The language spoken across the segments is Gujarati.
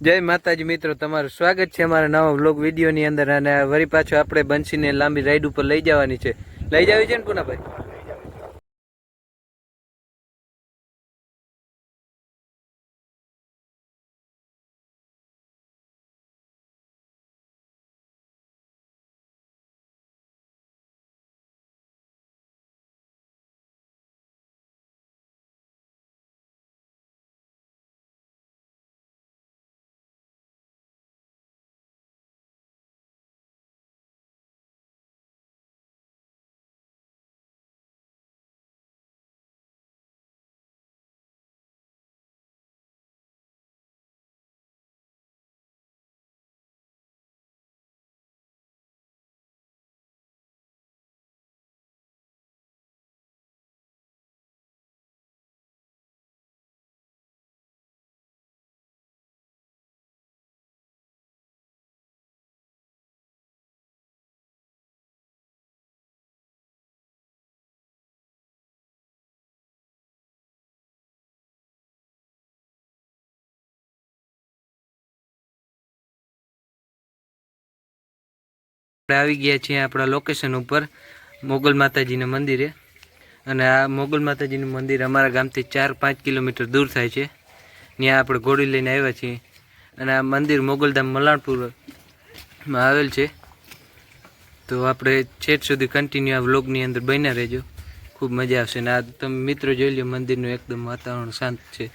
જય માતાજી મિત્રો, તમારું સ્વાગત છે અમારા નવા બ્લોગ વિડીયોની અંદર અને વરી પાછો આપણે બંસીને લાંબી રાઈડ ઉપર લઈ જવાની છે. લઈ જાવી છે ને પુનાભાઈ? આપણે આવી ગયા છીએ આપણા લોકેશન ઉપર મોગલ માતાજીના મંદિરે. અને આ મોગલ માતાજીનું મંદિર અમારા ગામથી ચાર પાંચ કિલોમીટર દૂર થાય છે. ત્યાં આપણે ઘોડી લઈને આવ્યા છીએ. અને આ મંદિર મોગલધામ મલાણપુરમાં આવેલ છે. તો આપણે છેટ સુધી કન્ટિન્યુ આ વ્લોગની અંદર બન્યા રહેજો. ખૂબ મજા આવશે. અને આ તમે મિત્રો જોઈ લો, મંદિરનું એકદમ વાતાવરણ શાંત છે.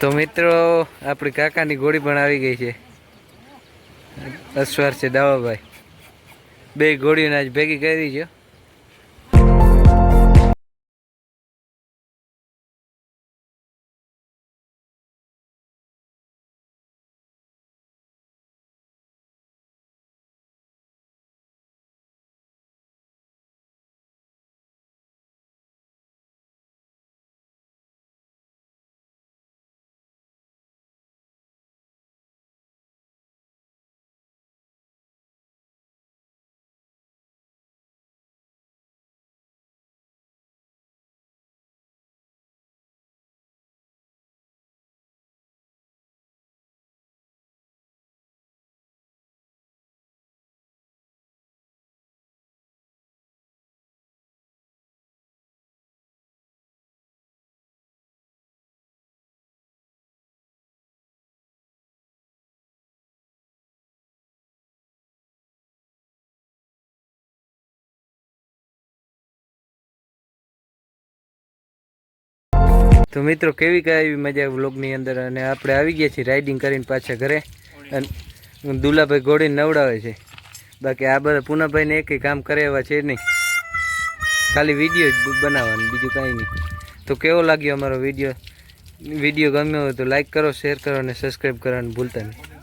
તો મિત્રો, આપણી કાકાની ગોળી પણ આવી ગઈ છે. અસવાર છે, દાવાભાઈ. બે ગોળીઓને આજ ભેગી કરી છે. તો મિત્રો, કેવી કઈ આવી મજા વ્લોગની અંદર? અને આપણે આવી ગયા છીએ રાઇડિંગ કરીને પાછા ઘરે. અને દુલાભાઈ ઘોડીને નવડાવે છે. બાકી આ બધા પૂનાભાઈને એક કામ કરે એવા છે નહીં. ખાલી વીડિયો જ બનાવવાનું, બીજું કાંઈ નહીં. તો કેવો લાગ્યો અમારો વીડિયો વીડિયો ગમ્યો હોય તો લાઈક કરો શેર કરો અને સબસ્ક્રાઈબ કરવાનું ભૂલતા નહીં.